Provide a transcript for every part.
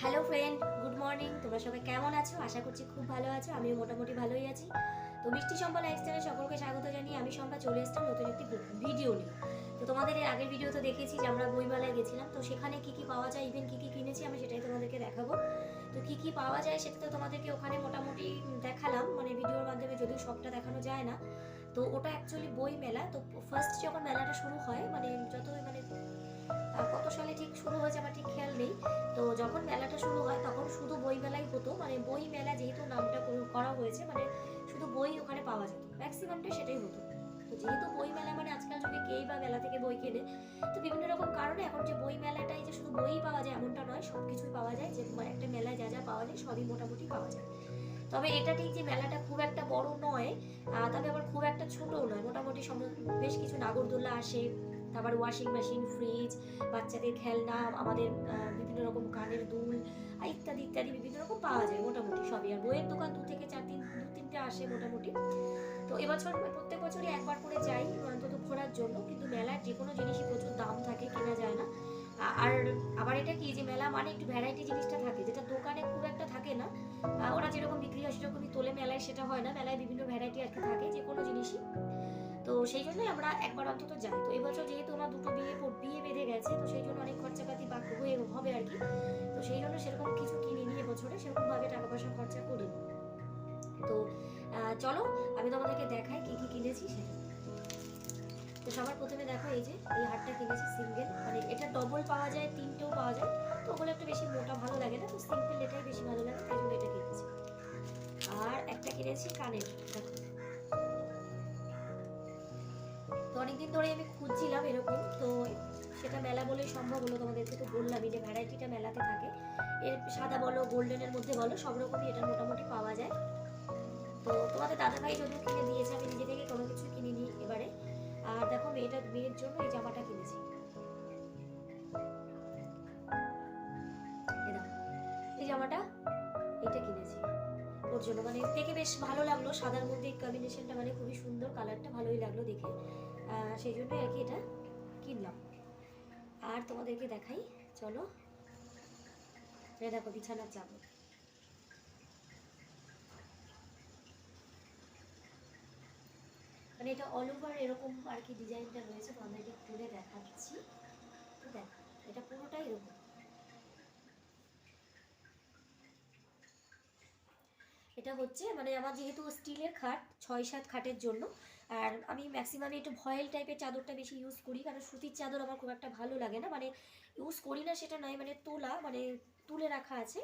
Hello friend good morning তোমরা সবাই কেমন আছো? আশা করছি খুব ভালো আছো। আমিও মোটামুটি ভালোই আছি। তো মিষ্টি সম্পা লাইফস্টাইলে সকলকে স্বাগত জানিয়ে আমি সম্পা চলে এসেছিলাম নতুন একটি ভিডিও নিয়ে। তো তোমাদের এর আগের ভিডিও তো দেখেছি যে আমরা বইমেলায় গেছিলাম। তো সেখানে কি কি পাওয়া যায়? ইভেন কি কি কিনেছি আমি সেটাই তোমাদেরকে দেখাবো। তো কি কি পাওয়া যায় সেটা তো তোমাদেরকে ওখানে মোটামুটি দেখালাম। মানে ভিডিওর মাধ্যমে যদিও সবটা দেখানো যায় না। তো ওটা অ্যাকচুয়ালি বই মেলা তো ফার্স্ট যখন মেলাটা শুরু হয় মানে যত মানে ঠিক শুরু হয়েছে, আমার ঠিক খেয়াল নেই। তো যখন মেলাটা শুরু হয়, তখন শুধু বই মেলাই হতো। মানে বই মেলা যেহেতু নামটা করা হয়েছে মানে শুধু বই ওখানে পাওয়া যেত। ম্যাক্সিমামটা সেটাই হতো। তো যেহেতু বই মেলা মানে আজকাল যুগে কেই বা মেলা থেকে বই কেনে, তো বিভিন্ন রকম কারণে এখন যে বই মেলাটাই যে শুধু বই পাওয়া যায় এমনটা নয় সব কিছুই পাওয়া যায়। যে মানে একটা মেলায় যা যা পাওয়া যায়, সবই মোটামুটি পাওয়া যায়। তবে এটা ঠিক যে মেলাটা খুব একটা বড় নয় তবে আবার খুব একটা ছোটও নয়। মোটামুটি বেশ কিছু নাগরদোলা আসে তারপর ওয়াশিং মেশিন ফ্রিজ বাচ্চাদের খেলনা, আমাদের বিভিন্ন রকম কানের দুল ইত্যাদি ইত্যাদি বিভিন্ন রকম পাওয়া যায় মোটামুটি সবই। আর বইয়ের দোকান দু থেকে চার দিন, দু তিনটে আসে মোটামুটি। তো এবছর প্রত্যেক বছরই একবার করে যাই অন্তত ঘোরার জন্য, কিন্তু মেলার যে কোনো জিনিসই প্রচুর দাম থাকে, কেনা যায় না। আর আবার এটা কি যে মেলা মানে একটু ভ্যারাইটি জিনিসটা থাকে, যেটা দোকানে খুব একটা থাকে না। ওরা যেরকম বিক্রি হয় সেরকমই তোলে মেলায় সেটা হয় না। মেলায় বিভিন্ন ভ্যারাইটি আর কি থাকে যে কোনো জিনিসই। সেই জন্যই আমরা একবার অন্তত যাই তো এবছর যেহেতু আমার দুটো বিয়ে বিয়ে বেঁধে গেছে, তো সেই জন্য অনেক খরচাপাতি বাকি হয়ে হবে আর কি। তো সেই জন্য সেরকম কিছু কিনিনি এবছরে সেরকম ভাবে টাকা পয়সা খরচা করি তো চলো, আমি তোমাদেরকে দেখাই কি কি কিনেছি সেটা। তো সবার প্রথমে দেখো এই যে, এই হারটা কিনেছি সিঙ্গেল। মানে এটা ডবল পাওয়া যায়, তিনটেও পাওয়া যায়। তো ওগুলো একটু বেশি মোটা ভালো লাগে না, তো সিম্পল এটাই বেশি ভালো লাগে, তাই জন্য এটা কিনেছি। আর একটা কিনেছি কানের, দেখো। অনেকদিন ধরে আমি খুঁজছিলাম এরকম, তো সেটা মেলা বলেই সম্ভব হলো তোমাদেরকে তো বললামই যে ভ্যারাইটিটা মেলাতে থাকে, এর সাদা বলো, গোল্ডেনের মধ্যে বলো, সব রকমই এটা মোটামুটি পাওয়া যায়। তো তোমাদের দাদাভাই যদিও কিনে দিয়েছে, আমি নিজে থেকে কোনো কিছু কিনিনি এবারে। আর দেখো মেয়েটা, মেয়ের জন্য এই জামাটা কিনেছি। এই জামাটা এটা কিনেছি। ওর জন্য মানে দেখে বেশ ভালো লাগল, সাদার মধ্যে কম্বিনেশনটা মানে খুবই সুন্দর কালারটা ভালোই লাগল দেখে। সেই জন্যই আর কি এটা কিনলাম। আর তোমাদেরকে দেখাই, চলো। এটা দেখো, বিছানার চাদর। মানে এটা অল ওভার এরকম আর কি ডিজাইনটা রয়েছে, তোমাদেরকে খুলে দেখাচ্ছি। দেখো, এটা পুরোটাই এরকম। এটা হচ্ছে মানে আমার যেহেতু স্টিলের খাট ছয় সাত খাটের জন্য আর আমি ম্যাক্সিমাম একটু ভয়েল টাইপের চাদরটা বেশি ইউজ করি, কারণ সুতির চাদর আমার খুব একটা ভালো লাগে না। মানে ইউজ করি না সেটা নয় মানে তোলা মানে তুলে রাখা আছে।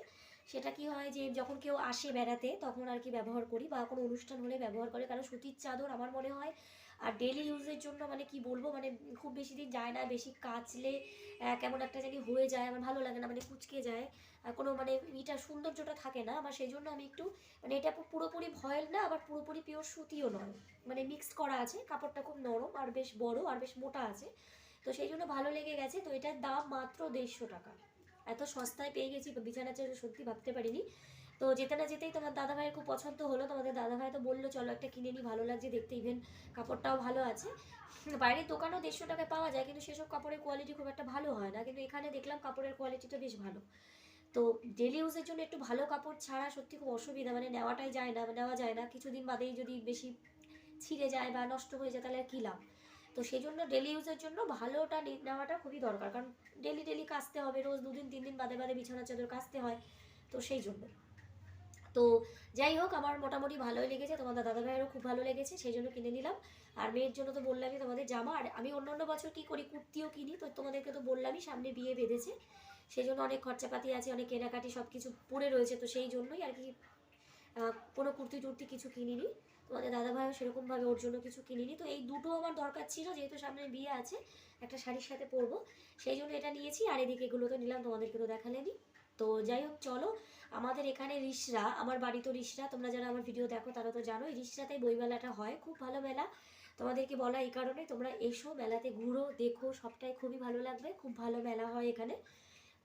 সেটা কি হয় যে যখন কেউ আসে বেড়াতে, তখন আর কি ব্যবহার করি বা কোনো অনুষ্ঠান হলে ব্যবহার করে। কারণ সুতির চাদর আমার মনে হয়, আর ডেলি ইউজের জন্য মানে কি বলব মানে খুব বেশি দিন যায় না, বেশি কাচলে কেমন একটা জানি হয়ে যায়, আমার ভালো লাগে না মানে কুচকে যায়। আর কোনো মানে ইটা সৌন্দর্যটা থাকে না আমার সেই জন্য আমি একটু মানে এটা পুরোপুরি ভয়েল না, আবার পুরোপুরি পিওর সুতিও নয়। মানে মিক্সড করা আছে, কাপড়টা খুব নরম, আর বেশ বড়, আর বেশ মোটা আছে। তো সেই জন্য ভালো লেগে গেছে। তো এটার দাম মাত্র দেড়শো টাকা। এত সস্তায় পেয়ে গেছি বিছানা চাদর সত্যি ভাবতে পারিনি। তো যেতে না যেতেই তোমার দাদাভাইয়ের খুব পছন্দ হলো, তোমাদের দাদাভাই তো বলল, চলো একটা কিনে নিই ভালো লাগছে দেখতে ইভেন কাপড়টাও ভালো আছে। বাইরের দোকানেও দেড়শো টাকায় পাওয়া যায়, কিন্তু সেসব কাপড়ের কোয়ালিটি খুব একটা ভালো হয় না, কিন্তু এখানে দেখলাম কাপড়ের কোয়ালিটিটা বেশ ভালো। তো ডেলি ইউজের জন্য একটু ভালো কাপড় ছাড়া সত্যি খুব অসুবিধা মানে নেওয়াটাই যায় না, নেওয়া যায় না। কিছুদিন বাদেই যদি বেশি ছিঁড়ে যায় বা নষ্ট হয়ে যায়, তাহলে আর কী লাভ? তো সেই জন্য ডেলি ইউজের জন্য ভালোটা নেওয়াটা খুবই দরকার। কারণ ডেলি ডেলি কাচতে হবে, রোজ দুদিন তিন দিন বাদে বাদে বিছানা চাদর কাচতে হয়, তো সেই জন্য। তো যাই হোক, আমার মোটামুটি ভালোই লেগেছে। তোমাদের দাদা ভাইয়েরও খুব ভালো লেগেছে, সেই জন্য কিনে নিলাম। আর মেয়ের জন্য তো বললামই তোমাদের জামা। আর আমি অন্য অন্য বছর কী করি, কুর্তিও কিনি। তো তোমাদেরকে তো বললামই, সামনে বিয়ে বেঁধেছে। সেই জন্য অনেক খরচাপাতি আছে, অনেক কেনাকাটি সব কিছু পড়ে রয়েছে, তো সেই জন্যই আর কি কোনো কুর্তি টুর্তি কিছু কিনিনি। তোমাদের দাদাভাইও সেরকমভাবে ওর জন্য কিছু কিনিনি। তো এই দুটো আমার দরকার ছিল, যেহেতু সামনে বিয়ে আছে, একটা শাড়ির সাথে পরবো। সেই জন্য এটা নিয়েছি, আর এদিকে এগুলো তো নিলাম, তোমাদেরকে তো দেখালেনি। তো যাই হোক, চলো, আমাদের এখানে রিসরা, আমার বাড়ি তো রিসরা, তোমরা যারা আমার ভিডিও দেখো তারা তো জানো রিসরাতেই বইমেলাটা হয়, খুব ভালো মেলা। তোমাদেরকে বলা এই কারণে, তোমরা এসো, মেলাতে ঘুরো, দেখো, সবটাই খুবই ভালো লাগবে, খুব ভালো মেলা হয় এখানে।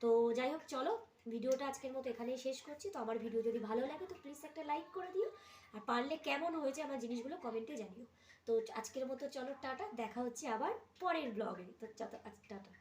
তো যাই হোক, চলো, ভিডিওটা আজকের মতো এখানেই শেষ করছি। তো আমার ভিডিও যদি ভালো লাগে, তো প্লিজ একটা লাইক করে দিও। আর পারলে কেমন হয়েছে আমার জিনিসগুলো কমেন্টে জানিও। তো আজকের মতো চলো, টাটা। দেখা হচ্ছে আবার পরের ব্লগে তো টাটা।